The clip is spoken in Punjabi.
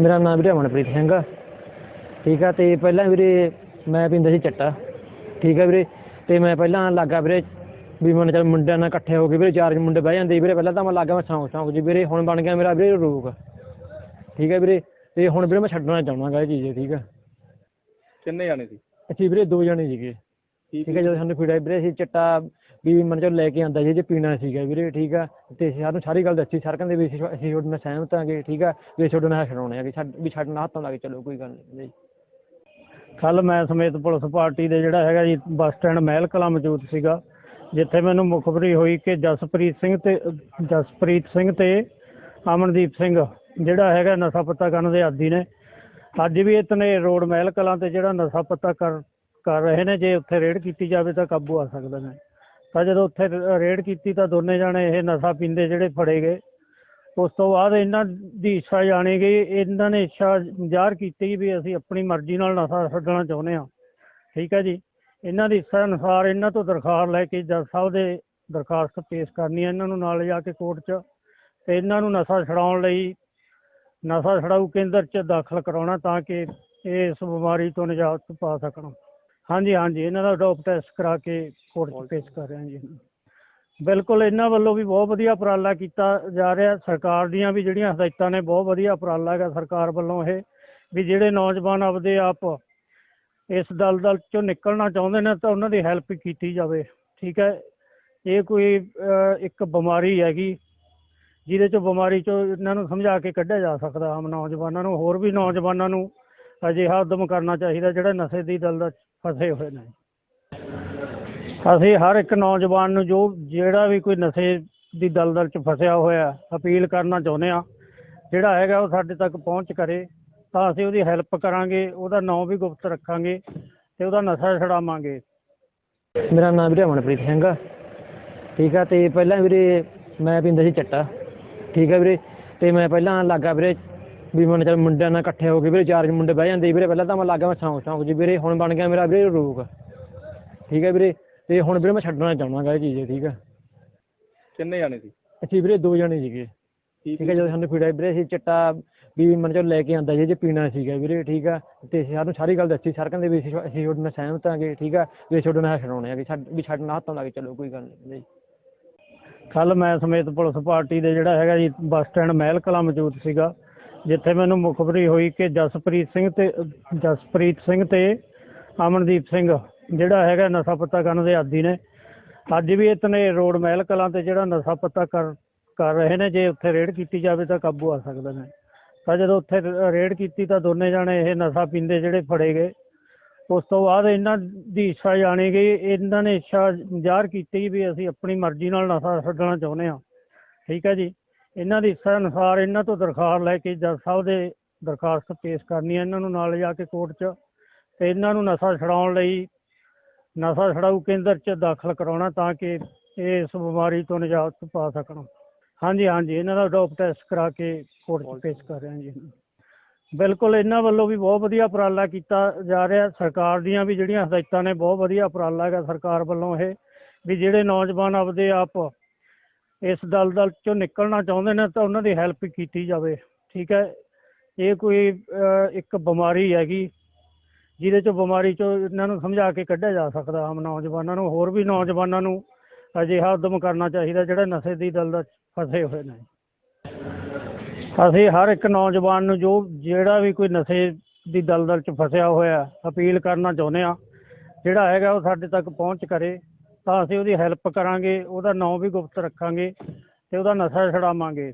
ਮੇਰਾ ਨਾਮ ਵੀਰੇ ਅਮਨਪ੍ਰੀਤ ਸਿੰਘ ਆ। ਠੀਕ ਆ ਤੇ ਪਹਿਲਾਂ ਵੀਰੇ ਮੈਂ ਪੀਂਦਾ ਸੀ ਚੱਟਾ। ਠੀਕ ਆ ਵੀਰੇ ਤੇ ਮੈਂ ਪਹਿਲਾਂ ਲੱਗਾ ਵੀਰੇ ਵੀ ਮਨ ਚੱਲ ਮੁੰਡਿਆਂ ਨਾਲ ਇਕੱਠੇ ਹੋ ਕੇ ਵੀਰੇ ਚਾਰ ਮੁੰਡੇ ਬਹਿ ਜਾਂਦੇ ਸੀ ਵੀਰੇ। ਪਹਿਲਾਂ ਤਾਂ ਮੈਂ ਲੱਗਾ ਮੈਂ ਸ਼ੌਂਕ ਸ਼ੌਂਕ ਜੀ ਵੀਰੇ ਹੁਣ ਬਣ ਗਿਆ ਮੇਰਾ ਵੀਰੇ ਰੋਗ। ਠੀਕ ਆ ਵੀਰੇ ਤੇ ਹੁਣ ਵੀਰੇ ਮੈਂ ਛੱਡਣਾ ਚਾਹਣਾਗਾ ਇਹ ਚੀਜ਼ ਠੀਕ ਆ। ਕਿੰਨੇ ਜਾਣੇ ਸੀ? ਅਸੀਂ ਵੀਰੇ ਦੋ ਜਣੇ ਸੀਗੇ। ਠੀਕ ਹੈ ਜਦੋਂ ਸਾਨੂੰ ਫੀੜਾ ਵੀਰੇ ਅਸੀਂ ਚੱਟਾ ਵੀ ਮਨ ਚੋਂ ਲੈ ਕੇ ਆਂਦਾ ਸੀ ਜੇ ਪੀਣਾ ਸੀਗਾ ਵੀਰੇ ਠੀਕ ਆ। ਤੇ ਸਾਨੂੰ ਸਾਰੀ ਗੱਲ ਦੱਸੀ ਸਰ ਕਹਿੰਦੇ ਵੀ ਅਸੀਂ ਤੁਹਾਡੇ ਨਾਲ ਸਹਿਮਤ ਆਂਗੇ ਠੀਕ ਆ। ਵੀ ਤੁਹਾਡੇ ਨਾਲ ਛਡਾਉਣੇ ਆ ਕਿ ਛੱਡ ਵੀ ਛੱਡਣਾ ਹੱਥੋਂ ਲਾ ਕੇ ਚਲੋ ਕੋਈ ਗੱਲ ਨਹੀਂ ਕੱਲ ਮੈਂ ਸਮੇਤ ਪੁਲਿਸ ਪਾਰਟੀ ਦੇ ਜਿਹੜਾ ਹੈਗਾ ਜੀ ਬੱਸ ਸਟੈਂਡ ਮਹਿਲ ਕਲਾ ਮੌਜੂਦ ਸੀਗਾ ਜਿੱਥੇ ਮੈਨੂੰ ਮੁਖਬਰੀ ਹੋਈ ਕਿ ਜਸਪ੍ਰੀਤ ਸਿੰਘ ਤੇ ਜਸਪ੍ਰੀਤ ਸਿੰਘ ਤੇ ਅਮਨਦੀਪ ਸਿੰਘ ਜਿਹੜਾ ਹੈਗਾ ਨਸ਼ਾ ਪੱਤਾ ਕਰਨ ਦੇ ਆਦੀ ਨੇ। ਅੱਜ ਵੀ ਇਤਨੇ ਰੋਡ ਮਹਿਲ ਕਲਾਂ ਤੇ ਜਿਹੜਾ ਨਸ਼ਾ ਪੱਤਾ ਕਰ ਕਰ ਰਹੇ ਨੇ, ਜੇ ਉੱਥੇ ਰੇਡ ਕੀਤੀ ਜਾਵੇ ਤਾਂ ਕਾਬੂ ਆ ਸਕਦਾ ਨੇ ਤਾਂ ਜਦੋਂ ਉੱਥੇ ਰੇਡ ਕੀਤੀ ਤਾਂ ਦੋਨੇ ਜਾਣੇ ਇਹ ਨਸ਼ਾ ਪੀਂਦੇ ਜਿਹੜੇ ਫੜੇ ਗਏ। ਉਸ ਤੋਂ ਬਾਅਦ ਇਹਨਾਂ ਦੀ ਇੱਛਾ ਜਾਣੀ ਗਈ ਇਹਨਾਂ ਨੇ ਇੱਛਾ ਜ਼ਾਹਰ ਕੀਤੀ ਵੀ ਅਸੀਂ ਆਪਣੀ ਮਰਜ਼ੀ ਨਾਲ ਨਸ਼ਾ ਛੱਡਣਾ ਚਾਹੁੰਦੇ ਹਾਂ। ਠੀਕ ਹੈ ਜੀ? ਇਹਨਾਂ ਦੀ ਇੱਛਾ ਅਨੁਸਾਰ ਇਹਨਾਂ ਤੋਂ ਦਰਖਾਸਤ ਲੈ ਕੇ ਜੱਜ ਸਾਹਿਬ ਦੇ ਦਰਖਾਸਤ ਪੇਸ਼ ਕਰਨੀ ਹੈ। ਇਹਨਾਂ ਨੂੰ ਨਾਲ ਜਾ ਕੇ ਕੋਰਟ 'ਚ ਤੇ ਇਹਨਾਂ ਨੂੰ ਨਸ਼ਾ ਛਡਾਉਣ ਲਈ ਨਸ਼ਾ ਛਡਾਊ ਕੇਂਦਰ 'ਚ ਦਾਖਲ ਕਰਾਉਣਾ ਤਾਂ ਕਿ ਇਹ ਇਸ ਬਿਮਾਰੀ ਤੋਂ ਨਿਜਾਤ ਪਾ ਸਕਣ। ਹਾਂਜੀ ਹਾਂਜੀ, ਇਹਨਾਂ ਦਾ ਡੋਪ ਟੈਸਟ ਕਰਾ ਕੇ ਕੋਰਟ 'ਚ ਪੇਸ਼ ਕਰ ਰਹੇ ਹਾਂ ਜੀ। ਬਿਲਕੁਲ, ਇਹਨਾਂ ਵੱਲੋਂ ਵੀ ਬਹੁਤ ਵਧੀਆ ਉਪਰਾਲਾ ਕੀਤਾ ਜਾ ਰਿਹਾ। ਸਰਕਾਰ ਦੀਆਂ ਵੀ ਜਿਹੜੀਆਂ ਹਦਾਇਤਾਂ ਨੇ, ਬਹੁਤ ਵਧੀਆ ਉਪਰਾਲਾ ਹੈਗਾ ਸਰਕਾਰ ਵੱਲੋਂ ਇਹ, ਵੀ ਜਿਹੜੇ ਨੌਜਵਾਨ ਆਪਦੇ ਆਪ ਇਸ ਦਲਦਲ ਚੋਂ ਨਿਕਲਣਾ ਚਾਹੁੰਦੇ ਨੇ, ਤਾਂ ਉਹਨਾਂ ਦੀ ਹੈਲਪ ਕੀਤੀ ਜਾਵੇ। ਠੀਕ ਹੈ, ਇਹ ਕੋਈ ਇੱਕ ਬਿਮਾਰੀ ਹੈਗੀ, ਜਿਹਦੇ ਚੋਂ ਬਿਮਾਰੀ ਚੋਂ ਇਹਨਾਂ ਨੂੰ ਸਮਝਾ ਕੇ ਕੱਢਿਆ ਜਾ ਸਕਦਾ। ਆਮ ਨੌਜਵਾਨਾਂ ਨੂੰ, ਹੋਰ ਵੀ ਨੌਜਵਾਨਾਂ ਨੂੰ ਅਜਿਹਾ ਉਦਮ ਕਰਨਾ ਚਾਹੀਦਾ, ਜਿਹੜਾ ਨਸ਼ੇ ਦੀ ਦਲਦਲ 'ਚ ਫਸੇ ਹੋਏ ਨੇ। ਅਸੀਂ ਹਰ ਇੱਕ ਨੌਜਵਾਨ ਨੂੰ ਜੋ, ਜਿਹੜਾ ਵੀ ਕੋਈ ਨਸ਼ੇ ਦੀ ਦਲਦਲ 'ਚ ਫਸਿਆ ਹੋਇਆ, ਅਪੀਲ ਕਰਨਾ ਚਾਹੁੰਦੇ ਆ ਜਿਹੜਾ ਹੈਗਾ ਉਹ ਸਾਡੇ ਤੱਕ ਪਹੁੰਚ ਕਰੇ, ਤਾਂ ਅਸੀਂ ਉਹਦੀ ਹੈਲਪ ਕਰਾਂਗੇ, ਉਹਦਾ ਨਾਂ ਵੀ ਗੁਪਤ ਰੱਖਾਂਗੇ ਤੇ ਉਹਦਾ ਨਸ਼ਾ ਛਡਾਵਾਂਗੇ। ਮੇਰਾ ਨਾਮ ਵੀਰੇ ਅਮਨਪ੍ਰੀਤ ਸਿੰਘ ਆ। ਠੀਕ ਆ, ਤੇ ਪਹਿਲਾਂ ਵੀਰੇ ਮੈਂ ਪੀਂਦਾ ਸੀ ਚੱਟਾ। ਠੀਕ ਆ ਵੀਰੇ, ਤੇ ਮੈਂ ਪਹਿਲਾਂ ਲੱਗਾ ਵੀਰੇ ਵੀ ਮਨ ਚੱਲ ਮੁੰਡਿਆਂ ਨਾਲ ਇਕੱਠੇ ਹੋ ਕੇ ਵੀਰੇ ਚਾਰ ਮੁੰਡੇ ਬਹਿ ਜਾਂਦੇ ਸੀ ਵੀਰੇ ਪਹਿਲਾਂ ਤਾਂ ਮੈਂ ਲੱਗਾ ਮੈਂ ਸ਼ੌਂਕ ਸ਼ੌਂਕ ਜੀ ਵੀਰੇ ਹੁਣ ਬਣ ਗਿਆ ਮੇਰਾ ਵੀਰੇ ਰੋਗ ਠੀਕ ਆ ਵੀਰੇ ਤੇ ਹੁਣ ਵੀਰੇ ਮੈਂ ਛੱਡਣਾ ਚਾਹਣਾਗਾ ਇਹ ਚੀਜ਼ ਠੀਕ ਆ ਕਿੰਨੇ ਜਾਣੇ ਸੀ? ਅਸੀਂ ਵੀਰੇ ਦੋ ਜਣੇ ਸੀਗੇ। ਠੀਕ ਹੈ ਜਦੋਂ ਸਾਨੂੰ ਫੀੜਾ ਵੀਰੇ ਅਸੀਂ ਚੱਟਾ ਵੀ ਮਨ ਚੋਂ ਲੈ ਕੇ ਆਂਦਾ ਸੀ ਜੇ ਪੀਣਾ ਸੀਗਾ ਵੀਰੇ ਠੀਕ ਆ ਤੇ ਸਾਨੂੰ ਸਾਰੀ ਗੱਲ ਦੱਸੀ ਸਰ ਕਹਿੰਦੇ ਵੀ ਅਸੀਂ ਤੁਹਾਡੇ ਨਾਲ ਸਹਿਮਤ ਆਂਗੇ ਠੀਕ ਆ ਵੀ ਨਾਲ ਛਡਾਉਣੇ ਆ ਕਿ ਛੱਡ ਵੀ ਛੱਡਣਾ ਹੱਥੋਂ ਲਾ ਕੇ ਚਲੋ ਕੋਈ ਗੱਲ ਨਹੀਂ ਕੱਲ ਮੈਂ ਸਮੇਤ ਪੁਲਿਸ ਪਾਰਟੀ ਦੇ ਜਿਹੜਾ ਹੈਗਾ ਜੀ ਬੱਸ ਸਟੈਂਡ ਮਹਿਲ ਕਲਾ ਮੌਜੂਦ ਸੀਗਾ। ਜਿੱਥੇ ਮੈਨੂੰ ਮੁਖਬਰੀ ਹੋਈ ਕਿ ਜਸਪ੍ਰੀਤ ਸਿੰਘ ਤੇ, ਜਸਪ੍ਰੀਤ ਸਿੰਘ ਤੇ ਅਮਨਦੀਪ ਸਿੰਘ, ਜਿਹੜਾ ਹੈਗਾ ਨਸ਼ਾ ਪੱਤਾ ਕਰਨ ਦੇ ਆਦੀ ਨੇ। ਅੱਜ ਵੀ ਇਤਨੇ ਰੋਡ ਮਹਿਲ ਕਲਾਂ ਤੇ ਜਿਹੜਾ ਨਸ਼ਾ ਪੱਤਾ ਕਰ ਕਰ ਰਹੇ ਨੇ, ਜੇ ਉੱਥੇ ਰੇਡ ਕੀਤੀ ਜਾਵੇ ਤਾਂ ਕਾਬੂ ਆ ਸਕਦਾ ਨੇ ਤਾਂ ਜਦੋਂ ਉੱਥੇ ਰ- ਰੇਡ ਕੀਤੀ ਤਾਂ ਦੋਨੇ ਜਾਣੇ ਇਹ ਨਸ਼ਾ ਪੀਂਦੇ ਜਿਹੜੇ ਫੜੇ ਗਏ। ਉਸ ਤੋਂ ਬਾਅਦ ਇਹਨਾਂ ਦੀ ਇੱਛਾ ਜਾਣੀ ਗਈ ਇਹਨਾਂ ਨੇ ਇੱਛਾ ਜ਼ਾਹਰ ਕੀਤੀ ਵੀ ਅਸੀਂ ਆਪਣੀ ਮਰਜ਼ੀ ਨਾਲ ਨਸ਼ਾ ਛੱਡਣਾ ਚਾਹੁੰਦੇ ਹਾਂ। ਠੀਕ ਹੈ ਜੀ? ਇਹਨਾਂ ਦੀ ਇੱਛਾ ਅਨੁਸਾਰ ਇਹਨਾਂ ਤੋਂ ਦਰਖਾਸਤ ਲੈ ਕੇ ਜੱਜ ਸਾਹਿਬ ਦੇ ਦਰਖਾਸਤ ਪੇਸ਼ ਕਰਨੀ ਹੈ। ਇਹਨਾਂ ਨੂੰ ਨਾਲ ਜਾ ਕੇ ਕੋਰਟ 'ਚ ਤੇ ਇਹਨਾਂ ਨੂੰ ਨਸ਼ਾ ਛਡਾਉਣ ਲਈ ਨਸ਼ਾ ਛਡਾਊ ਕੇਂਦਰ 'ਚ ਦਾਖਲ ਕਰਾਉਣਾ ਤਾਂ ਕਿ ਇਹ ਇਸ ਬਿਮਾਰੀ ਤੋਂ ਨਿਜਾਤ ਪਾ ਸਕਣ। ਹਾਂਜੀ ਹਾਂਜੀ, ਇਹਨਾਂ ਦਾ ਡੋਪ ਟੈਸਟ ਕਰਾ ਕੇ ਕੋਰਟ 'ਚ ਪੇਸ਼ ਕਰ ਰਹੇ ਹਾਂ ਜੀ। ਬਿਲਕੁਲ ਇਹਨਾਂ ਵੱਲੋਂ ਵੀ ਬਹੁਤ ਵਧੀਆ ਉਪਰਾਲਾ ਕੀਤਾ ਜਾ ਰਿਹਾ। ਸਰਕਾਰ ਦੀਆਂ ਵੀ ਜਿਹੜੀਆਂ ਹਦਾਇਤਾਂ ਨੇ, ਬਹੁਤ ਵਧੀਆ ਉਪਰਾਲਾ ਹੈਗਾ ਸਰਕਾਰ ਵੱਲੋਂ ਇਹ, ਵੀ ਜਿਹੜੇ ਨੌਜਵਾਨ ਆਪਦੇ ਆਪ ਇਸ ਦਲਦਲ ਚੋਂ ਨਿਕਲਣਾ ਚਾਹੁੰਦੇ ਨੇ ਤਾਂ ਉਹਨਾਂ ਦੀ ਹੈਲਪ ਕੀਤੀ ਜਾਵੇ, ਠੀਕ ਹੈ? ਇਹ ਕੋਈ ਇੱਕ ਬਿਮਾਰੀ ਹੈਗੀ, ਜਿਹਦੇ ਚੋਂ ਬਿਮਾਰੀ ਚੋਂ ਇਹਨਾਂ ਨੂੰ ਸਮਝਾ ਕੇ ਕੱਢਿਆ ਜਾ ਸਕਦਾ ਆਮ ਨੌਜਵਾਨਾਂ ਨੂੰ, ਹੋਰ ਵੀ ਨੌਜਵਾਨਾਂ ਨੂੰ ਅਜਿਹਾ ਉਦਮ ਕਰਨਾ ਚਾਹੀਦਾ ਜਿਹੜੇ ਨਸ਼ੇ ਦੀ ਦਲਦਲ 'ਚ ਫਸੇ ਹੋਏ ਨੇ। ਅਸੀਂ ਹਰ ਇੱਕ ਨੌਜਵਾਨ ਨੂੰ ਜੋ, ਜਿਹੜਾ ਵੀ ਕੋਈ ਨਸ਼ੇ ਦੀ ਦਲਦਲ 'ਚ ਫਸਿਆ ਹੋਇਆ, ਅਪੀਲ ਕਰਨਾ ਚਾਹੁੰਦੇ ਆ ਜਿਹੜਾ ਹੈਗਾ ਉਹ ਸਾਡੇ ਤੱਕ ਪਹੁੰਚ ਕਰੇ। ਤਾਂ ਅਸੀਂ ਉਹਦੀ ਹੈਲਪ ਕਰਾਂਗੇ ਉਹਦਾ ਨਾਂ ਵੀ ਗੁਪਤ ਰੱਖਾਂਗੇ ਤੇ ਉਹਦਾ ਨਸ਼ਾ ਛਡਾਵਾਂਗੇ।